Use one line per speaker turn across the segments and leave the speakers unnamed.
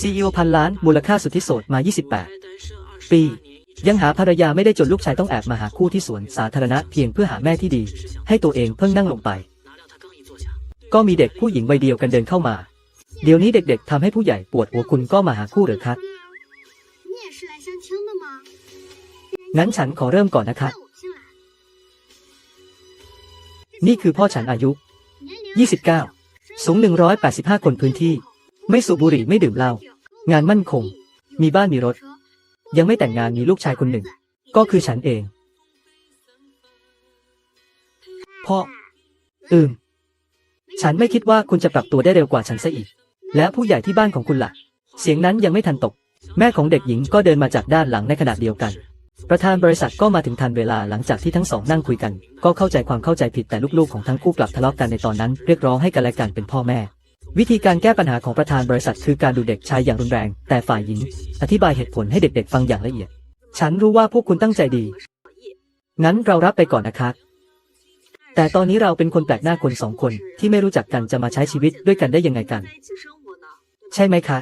ซีอีโอพันล้าน มูลค่าสุดที่โสดมา 28 ปี ยังหาภรรยาไม่ได้จนลูกชายต้องแอบมาหาคู่ที่สวนสาธารณะเพียงเพื่อหาแม่ที่ดี ให้ตัวเองเพิ่งนั่งลงไป ก็มีเด็กผู้หญิงวัยเดียวกันเดินเข้ามา เดี๋ยวนี้เด็กๆทำให้ผู้ใหญ่ปวดหัวคุณก็มาหาคู่หรือคะงั้นฉันขอเริ่มก่อนนะคะนี่คือพ่อฉันอายุ 29 สูง 185 คนพื้นที่ ไม่สูบบุหรี่ไม่ดื่มเหล้า งานมั่นคง มีบ้านมีรถ ยังไม่แต่งงานมีลูกชายคนหนึ่ง ก็คือฉันเอง พ่อ อืม ฉันไม่คิดว่าคุณจะปรับตัวได้เร็วกว่าฉันซะอีก แล้วผู้ใหญ่ที่บ้านของคุณล่ะ เสียงนั้นยังไม่ทันตก แม่ของเด็กหญิงก็เดินมาจากด้านหลังในขณะเดียวกัน ประธานบริษัทก็มาถึงทันเวลาหลังจากที่ทั้งสองนั่งคุยกัน ก็เข้าใจความเข้าใจผิดแต่ลูกๆของทั้งคู่กลับทะเลาะกันในตอนนั้น เรียกร้องให้กันและกันเป็นพ่อแม่ วิธีการแก้ปัญหาของประธานบริษัทคือการดูเด็กชายอย่างรุนแรง แต่ฝ่ายหญิง อธิบายเหตุผลให้เด็กๆ ฟังอย่างละเอียด ฉันรู้ว่าพวกคุณตั้งใจดี งั้นเรารับไปก่อนนะคะ แต่ตอนนี้เราเป็นคนแปลกหน้าคนสองคนที่ไม่รู้จักกันจะมาใช้ชีวิตด้วยกันได้ยังไงกัน ใช่ไหมคะ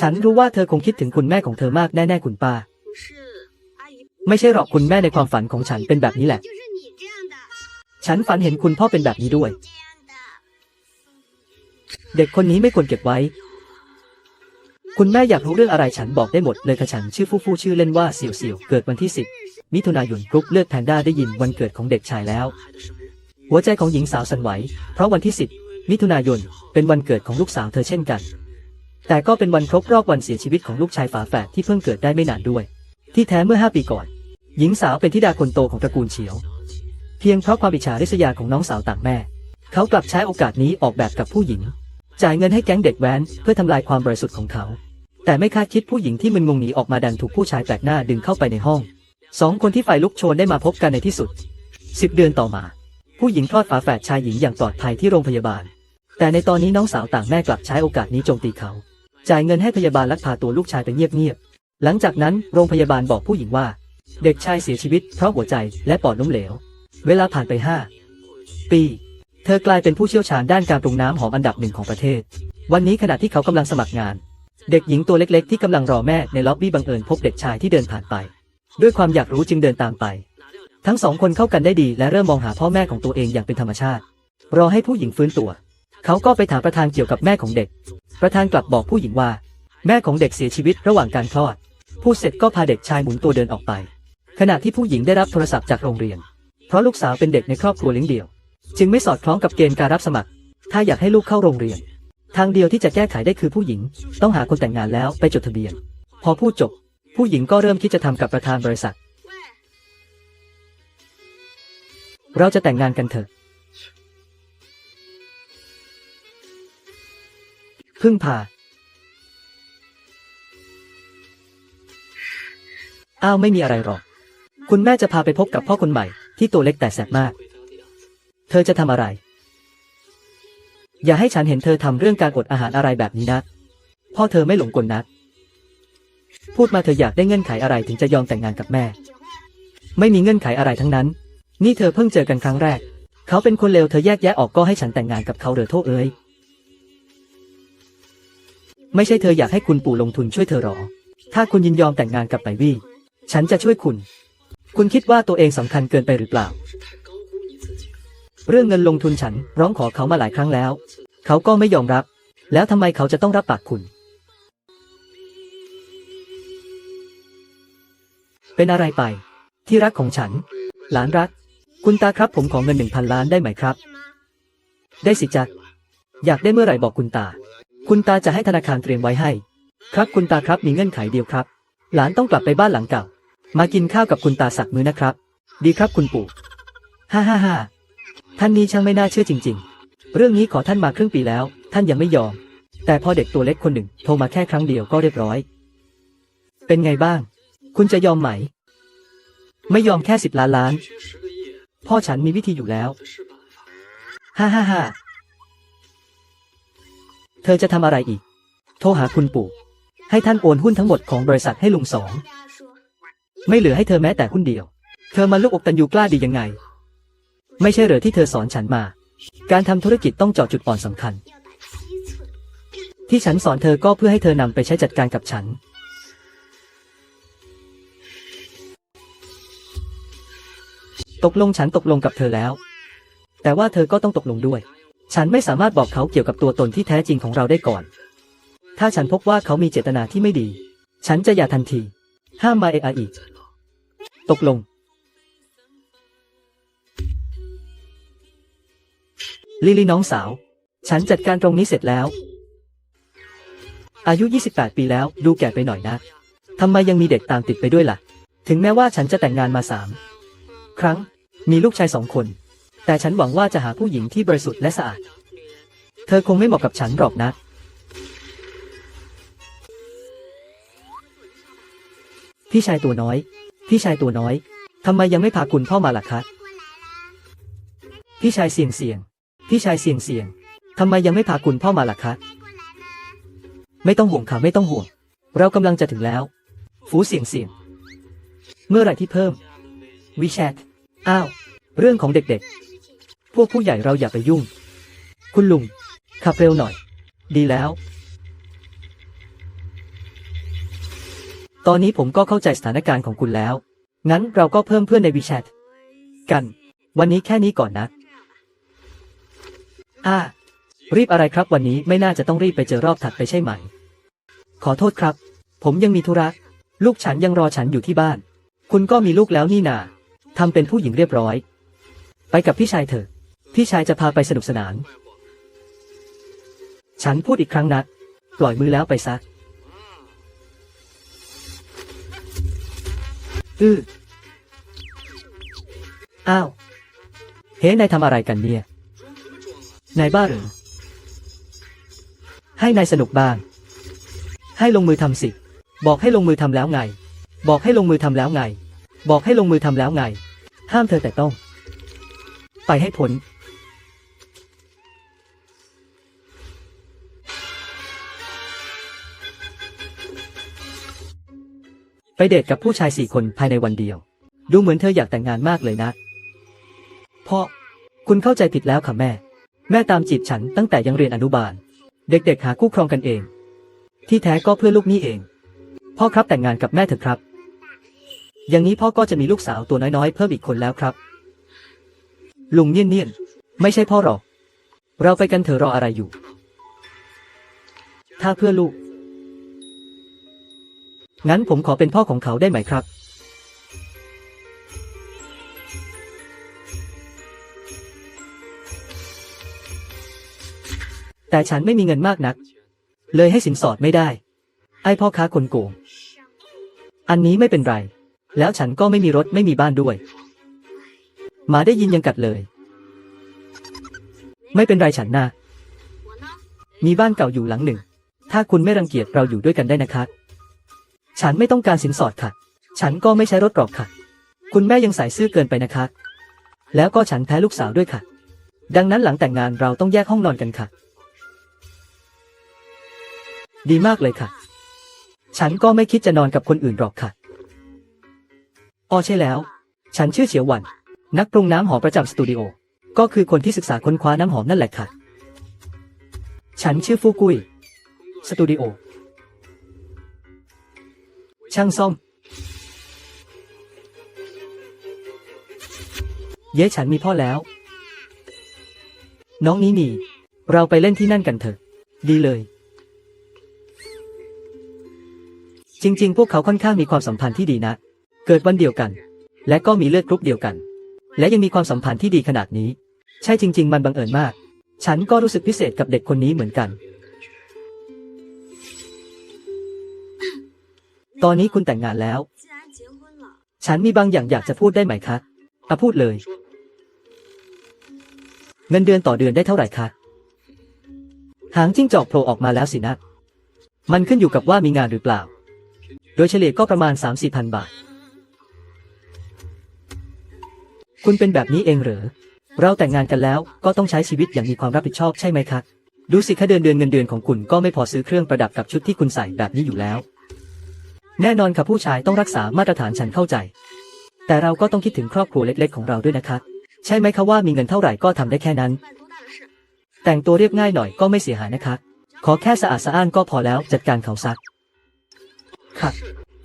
ฉันรู้ว่าเธอคงคิดถึงคุณแม่ของเธอมากแน่ๆคุณป้า ไม่ใช่หรอกคุณแม่ในความฝันของฉันเป็นแบบนี้แหละ ฉันฝันเห็นคุณพ่อเป็นแบบนี้ด้วย เด็กคนนี้ไม่ควรเก็บไว้ คุณแม่อยากรู้เรื่องอะไรฉันบอกได้หมดเลยค่ะฉันชื่อฟู่ฟู่ชื่อเล่นว่าเสี่ยวเสี่ยวเกิดวันที่ 10 มิถุนายนกรุ๊ปเลือดแพนด้าได้ยินวันเกิดของเด็กชายแล้ว หัวใจของหญิงสาวสั่นไหว เพราะวันที่ 10 มิถุนายนเป็นวันเกิดของลูกสาวเธอเช่นกัน แต่ก็เป็นวันครบรอบวันเสียชีวิตของลูกชายฝาแฝดที่เพิ่งเกิดได้ไม่นานด้วย ที่แท้เมื่อ 5 ปีก่อน หญิงสาวเป็นธิดาคนโตของตระกูลเฉียว เพียงเพราะความอิจฉาริษยาของน้องสาวต่างแม่ เขากลับใช้โอกาสนี้ออกแบบกับผู้หญิง จ่ายเงินให้แก๊งเด็กแว้นเพื่อทำลายความบริสุทธิ์ของเขา แต่ไม่คาดคิดผู้หญิงที่มึนงงหนีออกมาดันถูกผู้ชายแปลกหน้าดึงเข้าไปในห้องสองคนที่ฝ่ายลุกโชนได้มาพบกันในที่สุดสิบเดือนต่อมา ผู้หญิงคลอดฝาแฝดชายหญิงอย่างปลอดภัยที่โรงพยาบาล แต่ในตอนนี้น้องสาวต่างแม่กลับใช้โอกาสนี้โจมตีเขา จ่ายเงินให้พยาบาลลักพาตัวลูกชายไปเงียบๆหลังจากนั้นโรงพยาบาลบอกผู้หญิงว่า เด็กชายเสียชีวิตเพราะหัวใจและปอดล้มเหลว เวลาผ่านไปห้าปี เธอกลายเป็นผู้เชี่ยวชาญด้านการปรุงน้ำหอมอันดับหนึ่งของประเทศ วันนี้ขณะที่เขากำลังสมัครงาน เด็กหญิงตัวเล็กๆ ที่กำลังรอแม่ในล็อบบี้บังเอิญพบเด็กชายที่เดินผ่านไป ด้วยความอยากรู้จึงเดินตามไป ทั้งสองคนเข้ากันได้ดีและเริ่มมองหาพ่อแม่ของตัวเองอย่างเป็นธรรมชาติ รอให้ผู้หญิงฟื้นตัว เขาก็ไปถามประธานเกี่ยวกับแม่ของเด็ก ประธานกลับบอกผู้หญิงว่า แม่ของเด็กเสียชีวิตระหว่างการคลอดพูดเสร็จก็พาเด็กชายหมุนตัวเดินออกไป ขณะที่ผู้หญิงได้รับโทรศัพท์จากโรงเรียน เพราะลูกสาวเป็นเด็กในครอบครัวเลี้ยงเดี่ยว จึงไม่สอดคล้องกับเกณฑ์การรับสมัคร ถ้าอยากให้ลูกเข้าโรงเรียน ทางเดียวที่จะแก้ไขได้คือผู้หญิง ต้องหาคนแต่งงานแล้วไปจดทะเบียน พอพูดจบ ผู้หญิงก็เริ่มคิดจะทำกับประธานบริษัท，เราจะแต่งงานกันเถอะพึ่งพาอ้าวไม่มีอะไรหรอก คุณแม่จะพาไปพบกับพ่อคนใหม่ที่ตัวเล็กแต่แสบมาก เธอจะทำอะไร อย่าให้ฉันเห็นเธอทำเรื่องการอดอาหารอะไรแบบนี้นะพ่อเธอไม่หลงกลนัก พูดมาเธออยากได้เงื่อนไขอะไรถึงจะยอมแต่งงานกับแม่ ไม่มีเงื่อนไขอะไรทั้งนั้น นี่เธอเพิ่งเจอกันครั้งแรก เขาเป็นคนเลวเธอแยกแยะออกก็ให้ฉันแต่งงานกับเขาเหรอโทษเอ้ย ไม่ใช่เธออยากให้คุณปู่ลงทุนช่วยเธอหรอ ถ้าคุณยินยอมแต่งงานกับไปวี่ ฉันจะช่วยคุณ คุณคิดว่าตัวเองสำคัญเกินไปหรือเปล่า เรื่องเงินลงทุนฉันร้องขอเขามาหลายครั้งแล้ว เขาก็ไม่ยอมรับ แล้วทำไมเขาจะต้องรับปากคุณ เป็นอะไรไป ที่รักของฉัน หลานรัก คุณตาครับผมของเงินหนึ่งพันล้านได้ไหมครับ ได้สิจักอยากได้เมื่อไหร่บอกคุณตา คุณตาจะให้ธนาคารเตรียมไว้ให้ ครับคุณตาครับมีเงื่อนไขเดียวครับ หลานต้องกลับไปบ้านหลังเก่า มากินข้าวกับคุณตาสักมื้อนะครับ ดีครับคุณปู่ ฮ่าฮ่าฮ่า ท่านนี้ช่างไม่น่าเชื่อจริง ๆ เรื่องนี้ขอท่านมาครึ่งปีแล้ว ท่านยังไม่ยอม แต่พอเด็กตัวเล็กคนหนึ่งโทรมาแค่ครั้งเดียวก็เรียบร้อย เป็นไงบ้าง คุณจะยอมไหม ไม่ยอมแค่สิบล้านล้าน พ่อฉันมีวิธีอยู่แล้ว ฮ่าฮ่าฮ่าเธอจะทำอะไรอีก โทรหาคุณปู่ ให้ท่านโอนหุ้นทั้งหมดของบริษัทให้ลุงสอง ไม่เหลือให้เธอแม้แต่หุ้นเดียว เธอมาลูกอกตันยูกล้าดียังไง ไม่ใช่เหรอที่เธอสอนฉันมา การทำธุรกิจต้องเจาะจุดอ่อนสำคัญ ที่ฉันสอนเธอก็เพื่อให้เธอนำไปใช้จัดการกับฉัน ตกลงฉันตกลงกับเธอแล้ว แต่ว่าเธอก็ต้องตกลงด้วย ฉันไม่สามารถบอกเขาเกี่ยวกับตัวตนที่แท้จริงของเราได้ก่อน ถ้าฉันพบว่าเขามีเจตนาที่ไม่ดี ฉันจะอย่าทันที ห้ามมาเอไออีก ตกลง ลิลี่น้องสาว ฉันจัดการตรงนี้เสร็จแล้ว อายุ 28 ปีแล้ว ดูแก่ไปหน่อยนะทำไมยังมีเด็กตามติดไปด้วยล่ะ ถึงแม้ว่าฉันจะแต่งงานมาสามครั้ง มีลูกชายสองคน แต่ฉันหวังว่าจะหาผู้หญิงที่บริสุทธิ์และสะอาด เธอคงไม่เหมาะกับฉันหรอกนะ พี่ชายตัวน้อย พี่ชายตัวน้อย ทำไมยังไม่พาคุณพ่อมาล่ะคะ พี่ชายเสียงเสียง พี่ชายเสียงเสียงทำไมยังไม่พาคุณพ่อมาล่ะคะ ไม่ต้องห่วงค่ะไม่ต้องห่วง เรากำลังจะถึงแล้ว ฟูเสียงเสียง เมื่อไหร่ที่เพิ่มวิแชทอ้าว เรื่องของเด็กๆ พวกผู้ใหญ่เราอย่าไปยุ่ง คุณลุง ขับเร็วหน่อย ดีแล้ว ตอนนี้ผมก็เข้าใจสถานการณ์ของคุณแล้ว งั้นเราก็เพิ่มเพื่อนในวิแชทกัน วันนี้แค่นี้ก่อนนะ อ่ารีบอะไรครับวันนี้ไม่น่าจะต้องรีบไปเจอรอบถัดไปใช่ไหม ขอโทษครับ ผมยังมีธุระ ลูกฉันยังรอฉันอยู่ที่บ้าน คุณก็มีลูกแล้วนี่นาทำเป็นผู้หญิงเรียบร้อย ไปกับพี่ชายเถอะ พี่ชายจะพาไปสนุกสนาน ฉันพูดอีกครั้งนะปล่อยมือแล้วไปซะอืออ้าว เฮ้นายทำอะไรกันเนี่ย นายบ้าหรือให้นายสนุกบ้าง ให้ลงมือทำสิ บอกให้ลงมือทำแล้วไง บอกให้ลงมือทำแล้วไง บอกให้ลงมือทำแล้วไง ห้ามเธอแต่ต้อง ไปให้พ้นไปเดทกับผู้ชายสี่คนภายในวันเดียว ดูเหมือนเธออยากแต่งงานมากเลยนะ พ่อ คุณเข้าใจผิดแล้วค่ะแม่ แม่ตามจีบฉันตั้งแต่ยังเรียนอนุบาล เด็กๆหาคู่ครองกันเอง ที่แท้ก็เพื่อลูกนี่เอง พ่อครับแต่งงานกับแม่เถอะครับ อย่างนี้พ่อก็จะมีลูกสาวตัวน้อยๆ เพิ่มอีกคนแล้วครับ ลุงเนียนเนียนๆไม่ใช่พ่อหรอก เราไปกันเถอะรออะไรอยู่ ถ้าเพื่อลูก งั้นผมขอเป็นพ่อของเขาได้ไหมครับ แต่ฉันไม่มีเงินมากนัก เลยให้สินสอดไม่ได้ ไอ้พ่อค้าคนโกง อันนี้ไม่เป็นไร แล้วฉันก็ไม่มีรถไม่มีบ้านด้วยหมาได้ยินยังกัดเลย ไม่เป็นไรฉันนะ？มีบ้านเก่าอยู่หลังหนึ่ง ถ้าคุณไม่รังเกียจเราอยู่ด้วยกันได้นะคะฉันไม่ต้องการสินสอดค่ะ ฉันก็ไม่ใช้รถหรอกค่ะ คุณแม่ยังใส่ซื่อเกินไปนะคะ แล้วก็ฉันแพ้ลูกสาวด้วยค่ะ ดังนั้นหลังแต่งงานเราต้องแยกห้องนอนกันค่ะ ดีมากเลยค่ะ ฉันก็ไม่คิดจะนอนกับคนอื่นหรอกค่ะอ๋อใช่แล้ว ฉันชื่อเฉียวหวัน นักปรุงน้ำหอมประจำสตูดิโอ ก็คือคนที่ศึกษาค้นคว้าน้ำหอมนั่นแหละค่ะ ฉันชื่อฟูกุย สตูดิโอ ช่างซ่อม เย้ฉันมีพ่อแล้ว น้องนี้นี่ เราไปเล่นที่นั่นกันเถอะ ดีเลย จริง ๆ พวกเขาค่อนข้างมีความสัมพันธ์ที่ดีนะ เกิดวันเดียวกัน และก็มีเลือดกรุ๊ปเดียวกัน และยังมีความสัมพันธ์ที่ดีขนาดนี้ ใช่จริง ๆ มันบังเอิญมาก ฉันก็รู้สึกพิเศษกับเด็กคนนี้เหมือนกัน ตอนนี้คุณแต่งงานแล้ว ฉันมีบางอย่างอยากจะพูดได้ไหมคะอะพูดเลย เงินเดือนต่อเดือนได้เท่าไหร่คะ หางจิ้งจอกโผล่ออกมาแล้วสินะ มันขึ้นอยู่กับว่ามีงานหรือเปล่า โดยเฉลี่ยก็ประมาณ 3 4 0 0 0 บาท คุณเป็นแบบนี้เองเหรือเราแต่งงานกันแล้วก็ต้องใช้ชีวิตอย่างมีความรับผิดชอบใช่ไหมคะดูสิค่าเดือนเดือนเงินเดือนของคุณก็ไม่พอซื้อเครื่องประดับกับชุดที่คุณใส่แบบนี้อยู่แล้ว แน่นอนค่ะผู้ชายต้องรักษามาตรฐานฉันเข้าใจ แต่เราก็ต้องคิดถึงครอบครัวเล็ก ๆ ของเราด้วยนะคะ ใช่ไหมคะว่ามีเงินเท่าไหร่ก็ทำได้แค่นั้น แต่งตัวเรียบง่ายหน่อยก็ไม่เสียหายนะคะ ขอแค่สะอาดสะอ้านก็พอแล้วจัดการเขาซัก ค่ะ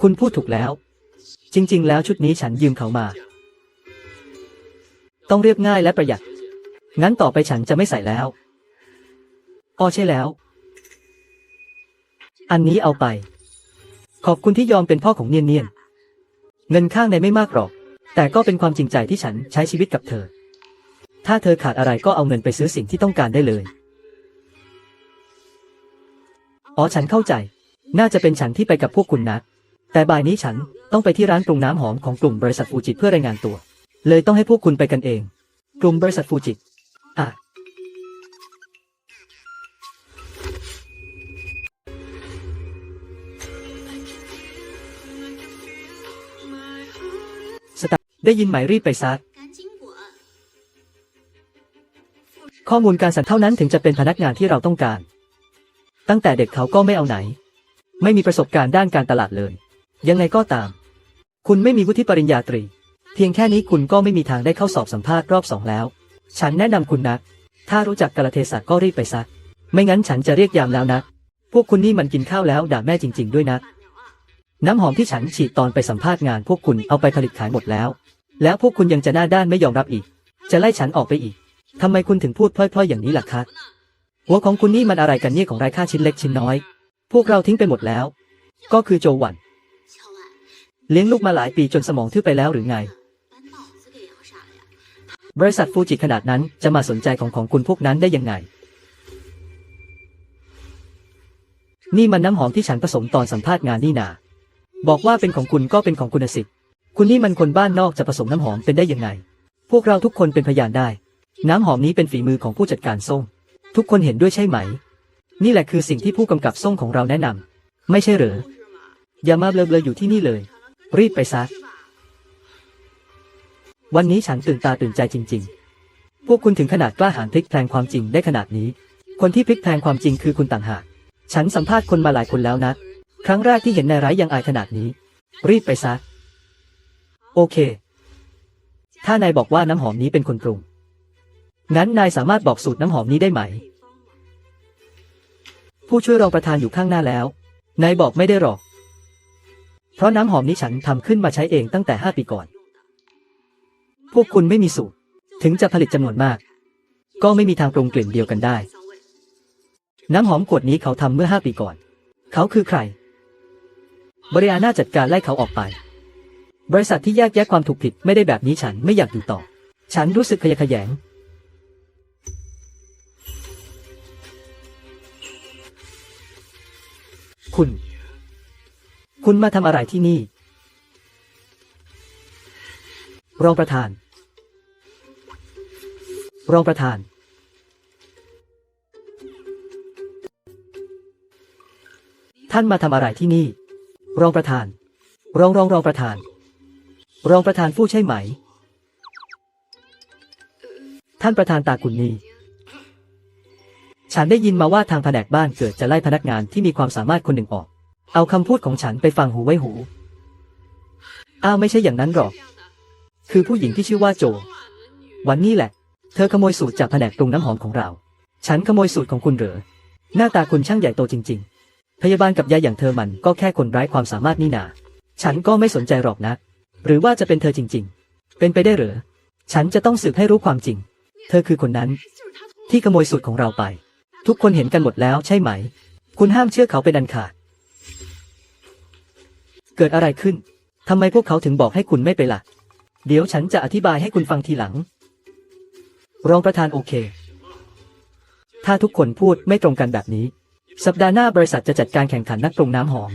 คุณพูดถูกแล้ว จริง ๆ แล้วชุดนี้ฉันยืมเขามา ต้องเรียบง่ายและประหยัด งั้นต่อไปฉันจะไม่ใส่แล้วอ๋อใช่แล้ว อันนี้เอาไป ขอบคุณที่ยอมเป็นพ่อของเนียนเนียนเงินข้างในไม่มากหรอก แต่ก็เป็นความจริงใจที่ฉันใช้ชีวิตกับเธอ ถ้าเธอขาดอะไรก็เอาเงินไปซื้อสิ่งที่ต้องการได้เลย อ๋อฉันเข้าใจ น่าจะเป็นฉันที่ไปกับพวกคุณนะ แต่บ่ายนี้ฉันต้องไปที่ร้านปรุงน้ำหอมของกลุ่มบริษัทฟูจิเพื่อรายงานตัว เลยต้องให้พวกคุณไปกันเอง กลุ่มบริษัทฟูจิอะได้ยินหมายรีบไปซักข้อมูลการสั่นเท่านั้นถึงจะเป็นพนักงานที่เราต้องการ ตั้งแต่เด็กเขาก็ไม่เอาไหน ไม่มีประสบการณ์ด้านการตลาดเลย ยังไงก็ตาม คุณไม่มีวุฒิปริญญาตรี เพียงแค่นี้คุณก็ไม่มีทางได้เข้าสอบสัมภาษณ์รอบสองแล้ว ฉันแนะนำคุณนะถ้ารู้จักกาลเทศะก็รีบไปซะ ไม่งั้นฉันจะเรียกยามแล้วนะ พวกคุณนี่มันกินข้าวแล้วด่าแม่จริง ๆ ด้วยนะ น้ำหอมที่ฉันฉีดตอนไปสัมภาษณ์งาน พวกคุณเอาไปผลิตขายหมดแล้ว แล้วพวกคุณยังจะหน้าด้านไม่ยอมรับอีก จะไล่ฉันออกไปอีกทำไมคุณถึงพูดพล่อยๆอย่างนี้ล่ะคะหัวของคุณนี่มันอะไรกันเนี่ยของไร้ค่าชิ้นเล็กชิ้นน้อย พวกเราทิ้งไปหมดแล้ว ก็คือโจวัน เลี้ยงลูกมาหลายปีจนสมองทื่อไปแล้วหรือไง บริษัทฟูจิขนาดนั้นจะมาสนใจของของคุณพวกนั้นได้ยังไง นี่มันน้ำหอมที่ฉันผสมตอนสัมภาษณ์งานนี่นา บอกว่าเป็นของคุณก็เป็นของคุณสิคุณนี่มันคนบ้านนอกจะผสมน้ำหอมเป็นได้ยังไง พวกเราทุกคนเป็นพยานได้ น้ำหอมนี้เป็นฝีมือของผู้จัดการส่ง ทุกคนเห็นด้วยใช่ไหม นี่แหละคือสิ่งที่ผู้กำกับส่งของเราแนะนำไม่ใช่เหรอ อย่ามาเบลอๆอยู่ที่นี่เลย รีบไปซะ วันนี้ฉันตื่นตาตื่นใจจริง ๆ พวกคุณถึงขนาดกล้าหาญพลิกแพลงความจริงได้ขนาดนี้ คนที่พลิกแพลงความจริงคือคุณต่างหาก ฉันสัมภาษณ์คนมาหลายคนแล้วนะ ครั้งแรกที่เห็นนายร้ายยังอายขนาดนี้ รีบไปซะ โอเค ถ้านายบอกว่าน้ำหอมนี้เป็นคนปรุง งั้นนายสามารถบอกสูตรน้ำหอมนี้ได้ไหม ผู้ช่วยรองประธานอยู่ข้างหน้าแล้ว นายบอกไม่ได้หรอก เพราะน้ำหอมนี้ฉันทำขึ้นมาใช้เองตั้งแต่ห้าปีก่อน พวกคุณไม่มีสูตร ถึงจะผลิตจำนวนมาก ก็ไม่มีทางปรุงกลิ่นเดียวกันได้ น้ำหอมขวดนี้เขาทำเมื่อห้าปีก่อน เขาคือใคร บริอาน่าจัดการไล่เขาออกไป บริษัทที่แยกแยะความถูกผิดไม่ได้แบบนี้ฉันไม่อยากอยู่ต่อ ฉันรู้สึกขยะแขยง คุณ คุณมาทำอะไรที่นี่ รองประธาน รองประธาน ท่านมาทำอะไรที่นี่ รองประธาน รองรองรองประธาน รองประธานฟู่ใช่ไหม ท่านประธานตากุลนี ฉันได้ยินมาว่าทางแผนกบ้านเกิดจะไล่พนักงานที่มีความสามารถคนหนึ่งออก เอาคำพูดของฉันไปฟังหูไว้หู อ้าวไม่ใช่อย่างนั้นหรอก คือผู้หญิงที่ชื่อว่าโจ วันนี้แหละ เธอขโมยสูตรจากแผนกปรุงน้ำหอมของเรา ฉันขโมยสูตรของคุณเหรอ หน้าตาคุณช่างใหญ่โตจริง ๆ พยาบาลกับยายอย่างเธอมันก็แค่คนไร้ความสามารถนี่นา ฉันก็ไม่สนใจหรอกนะ หรือว่าจะเป็นเธอจริง ๆ เป็นไปได้เหรอฉันจะต้องสืบให้รู้ความจริง เธอคือคนนั้น ที่ขโมยสูตรของเราไป ทุกคนเห็นกันหมดแล้วใช่ไหม คุณห้ามเชื่อเขาเป็นอันขาด เกิดอะไรขึ้น ทำไมพวกเขาถึงบอกให้คุณไม่ไปละ่ะ เดี๋ยวฉันจะอธิบายให้คุณฟังทีหลัง รองประธานโอเค ถ้าทุกคนพูดไม่ตรงกันแบบนี้ สัปดาห์หน้าบริษัทจะจัดการแข่งขันนักปรุงน้ำหอม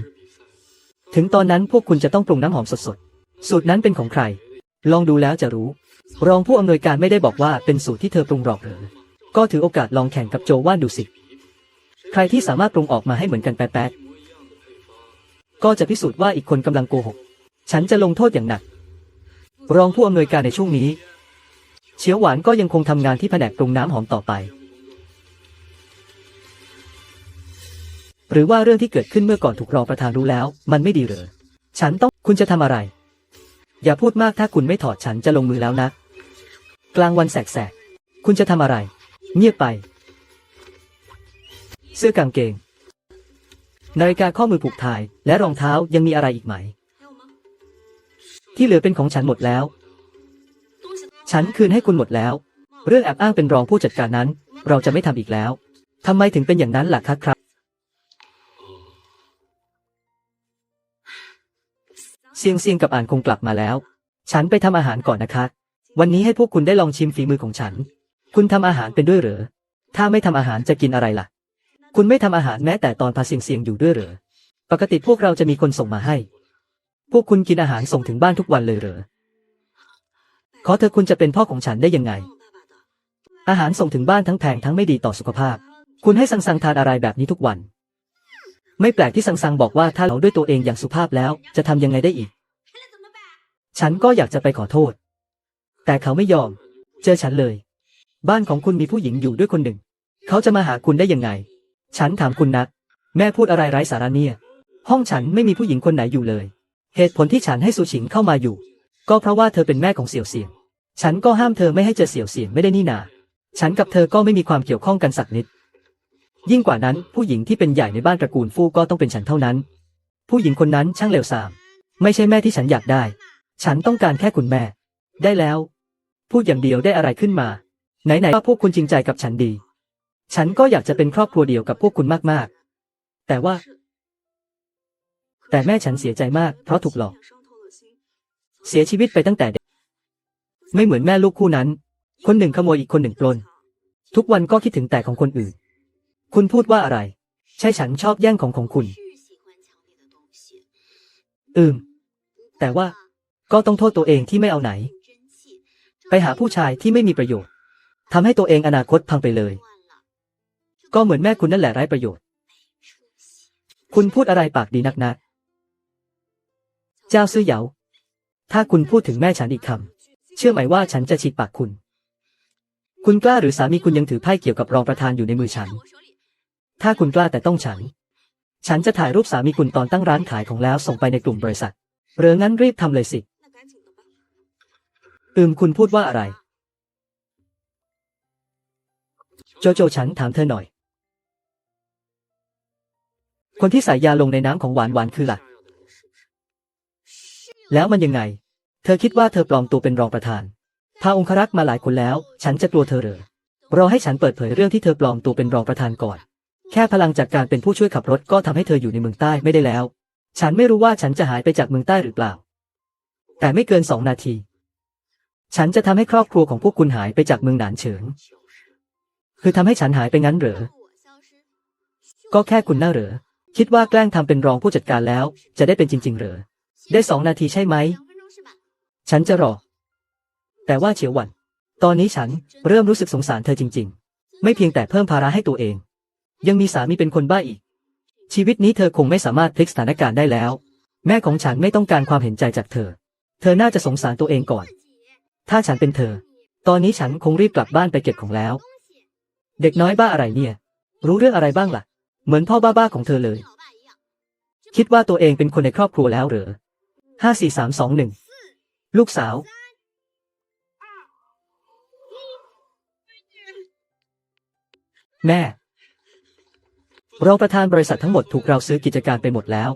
ถึงตอนนั้นพวกคุณจะต้องปรุงน้ำหอมสดๆ สูตรนั้นเป็นของใคร ลองดูแล้วจะรู้ รองผู้อำนวยการไม่ได้บอกว่าเป็นสูตรที่เธอปรุงหรอกเหรอ ก็ถือโอกาสลองแข่งกับโจว่านดูสิ ใครที่สามารถปรุงออกมาให้เหมือนกันแป๊ดๆก็จะพิสูจน์ว่าอีกคนกำลังโกหก ฉันจะลงโทษอย่างหนัก รองผู้อำนวยการในช่วงนี้เฉียวหวานก็ยังคงทำงานที่แผนกปรุงน้ำหอมต่อไป หรือว่าเรื่องที่เกิดขึ้นเมื่อก่อนถูกรองประธานรู้แล้ว มันไม่ดีเหรอ ฉันต้องคุณจะทำอะไร อย่าพูดมากถ้าคุณไม่ถอดฉันจะลงมือแล้วนะ กลางวันแสกๆคุณจะทำอะไร เงียบไป เสื้อกางเกง นาฬิกาข้อมือผูกถ่าย และรองเท้ายังมีอะไรอีกไหม ที่เหลือเป็นของฉันหมดแล้ว ฉันคืนให้คุณหมดแล้ว เรื่องแอบอ้างเป็นรองผู้จัดการนั้น เราจะไม่ทำอีกแล้วทำไมถึงเป็นอย่างนั้นล่ะครับ เซียงเซียงกับอ่านคงกลับมาแล้ว ฉันไปทำอาหารก่อนนะคะ วันนี้ให้พวกคุณได้ลองชิมฝีมือของฉัน คุณทำอาหารเป็นด้วยหรือถ้าไม่ทำอาหารจะกินอะไรล่ะ คุณไม่ทำอาหารแม้แต่ตอนพาเสียงเสียงอยู่ด้วยหรือปกติพวกเราจะมีคนส่งมาให้ พวกคุณกินอาหารส่งถึงบ้านทุกวันเลยเหรอ ขอเธอคุณจะเป็นพ่อของฉันได้ยังไง อาหารส่งถึงบ้านทั้งแพงทั้งไม่ดีต่อสุขภาพ คุณให้สังสังทานอะไรแบบนี้ทุกวัน ไม่แปลกที่สังสังบอกว่าถ้าเราด้วยตัวเองอย่างสุภาพแล้ว จะทำยังไงได้อีก ฉันก็อยากจะไปขอโทษ แต่เขาไม่ยอม เจอฉันเลย บ้านของคุณมีผู้หญิงอยู่ด้วยคนหนึ่ง เขาจะมาหาคุณได้ยังไง ฉันถามคุณนะแม่พูดอะไรไร้สาระเนี่ย ห้องฉันไม่มีผู้หญิงคนไหนอยู่เลย เหตุผลที่ฉันให้สุฉิงเข้ามาอยู่ ก็เพราะว่าเธอเป็นแม่ของเสี่ยวเสียง ฉันก็ห้ามเธอไม่ให้เจอเสี่ยวเสียงไม่ได้นี่นา ฉันกับเธอก็ไม่มีความเกี่ยวข้องกันสักนิด ยิ่งกว่านั้นผู้หญิงที่เป็นใหญ่ในบ้านตระกูลฟู่ก็ต้องเป็นฉันเท่านั้น ผู้หญิงคนนั้นช่างเลวทราม ไม่ใช่แม่ที่ฉันอยากได้ ฉันต้องการแค่คุณแม่ ได้แล้ว พูดอย่างเดียวได้อะไรขึ้นมา ไหนๆว่าพวกคุณจริงใจกับฉันดี ฉันก็อยากจะเป็นครอบครัวเดียวกับพวกคุณมากๆ แต่ว่า แต่แม่ฉันเสียใจมากเพราะถูกหลอก เสียชีวิตไปตั้งแต่เด็ก ไม่เหมือนแม่ลูกคู่นั้น คนหนึ่งขโมยอีกคนหนึ่งปล้น ทุกวันก็คิดถึงแต่ของคนอื่น คุณพูดว่าอะไร ใช่ฉันชอบแย่งของของคุณ อืม แต่ว่าก็ต้องโทษตัวเองที่ไม่เอาไหน ไปหาผู้ชายที่ไม่มีประโยชน์ ทำให้ตัวเองอนาคตพังไปเลย ก็เหมือนแม่คุณนั่นแหละไร้ประโยชน์ คุณพูดอะไรปากดีนักนะเจ้าซื่อเหยา ถ้าคุณพูดถึงแม่ฉันอีกคำเชื่อไหมว่าฉันจะฉีกปากคุณ คุณกล้าหรือสามีคุณยังถือไพ่เกี่ยวกับรองประธานอยู่ในมือฉัน ถ้าคุณกล้าแต่ต้องฉัน ฉันจะถ่ายรูปสามีคุณตอนตั้งร้านขายของแล้วส่งไปในกลุ่มบริษัทเรืองั้นรีบทำเลยสิ อืมคุณพูดว่าอะไร โจโจฉันถามเธอหน่อย คนที่ใส่ยาลงในน้ำของหวานหวานคือลักแล้วมันยังไง เธอคิดว่าเธอปลอมตัวเป็นรองประธาน พาองครักษ์มาหลายคนแล้ว ฉันจะกลัวเธอเหรอรอให้ฉันเปิดเผยเรื่องที่เธอปลอมตัวเป็นรองประธานก่อน แค่พลังจากการเป็นผู้ช่วยขับรถก็ทำให้เธออยู่ในเมืองใต้ไม่ได้แล้ว ฉันไม่รู้ว่าฉันจะหายไปจากเมืองใต้หรือเปล่า แต่ไม่เกินสองนาที ฉันจะทำให้ครอบครัวของพวกคุณหายไปจากเมืองหนานเฉิง คือทำให้ฉันหายไปงั้นเหรอ ก็แค่คุณน่าเหรอ คิดว่าแกล้งทำเป็นรองผู้จัดการแล้ว จะได้เป็นจริง ๆ เหรอ ได้สองนาทีใช่ไหม ฉันจะรอ แต่ว่าเฉียวหวัน ตอนนี้ฉันเริ่มรู้สึกสงสารเธอจริง ๆ ไม่เพียงแต่เพิ่มภาระให้ตัวเอง ยังมีสามีเป็นคนบ้าอีก ชีวิตนี้เธอคงไม่สามารถพลิกสถานการณ์ได้แล้ว แม่ของฉันไม่ต้องการความเห็นใจจากเธอ เธอน่าจะสงสารตัวเองก่อน ถ้าฉันเป็นเธอ ตอนนี้ฉันคงรีบกลับบ้านไปเก็บของแล้ว เด็กน้อยบ้าอะไรเนี่ย รู้เรื่องอะไรบ้างละ่ะ เหมือนพ่อบ้าๆของเธอเลย คิดว่าตัวเองเป็นคนในครอบครัวแล้วเหรอห้าสี่สามสองหนึ่งลูกสาว แม่ เราประธานบริษัททั้งหมดถูกเราซื้อกิจการไปหมดแล้ว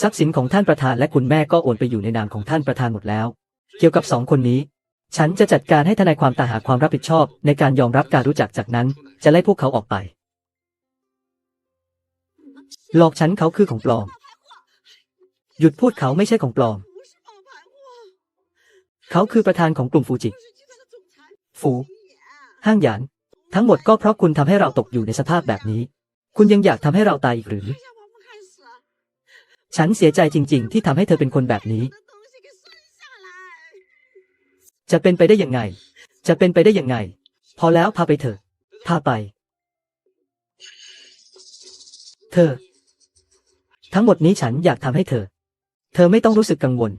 ทรัพย์สินของท่านประธานและคุณแม่ก็โอนไปอยู่ในนามของท่านประธานหมดแล้ว เกี่ยวกับสองคนนี้ ฉันจะจัดการให้ทนายความต่าหาความรับผิดชอบ ในการยอมรับการรู้จักจากนั้น จะไล่พวกเขาออกไป หลอกฉันเขาคือของปลอม หยุดพูดเขาไม่ใช่ของปลอม เขาคือประธานของกลุ่มฟูจิ ฟูห้างหยาน ทั้งหมดก็เพราะคุณทำให้เราตกอยู่ในสภาพแบบนี้ คุณยังอยากทำให้เราตายอีกหรือ ฉันเสียใจจริง ๆ ที่ทำให้เธอเป็นคนแบบนี้ จะเป็นไปได้ยังไง จะเป็นไปได้ยังไง พอแล้วพาไปเถอะ พาไป เธอ ทั้งหมดนี้ฉันอยากทำให้เธอ เธอไม่ต้องรู้สึกกังวล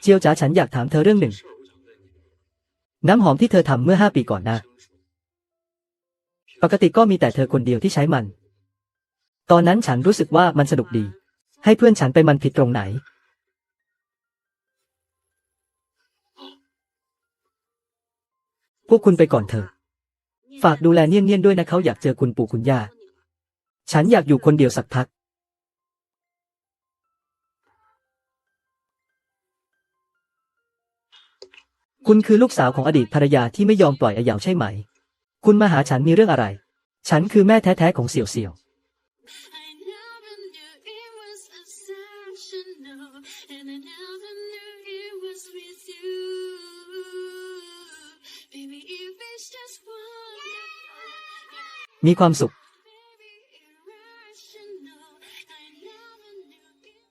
เจียวจ๋าฉันอยากถามเธอเรื่องหนึ่ง น้ำหอมที่เธอทำเมื่อห้าปีก่อนนะ ปกติก็มีแต่เธอคนเดียวที่ใช้มัน ตอนนั้นฉันรู้สึกว่ามันสนุกดี ให้เพื่อนฉันไปมันผิดตรงไหน วกคุณไปก่อนเถอะ ฝากดูแลเนียนๆด้วยนะเขาอยากเจอคุณปู่คุณย่า
ฉันอยากอยู่คนเดียวสักพัก คุณคือลูกสาวของอดีตภรรยาที่ไม่ยอมปล่อยอาหยาวใช่ไหม คุณมาหาฉันมีเรื่องอะไร ฉันคือแม่แท้ๆของเสี่ยวเสี่ยว มีความสุข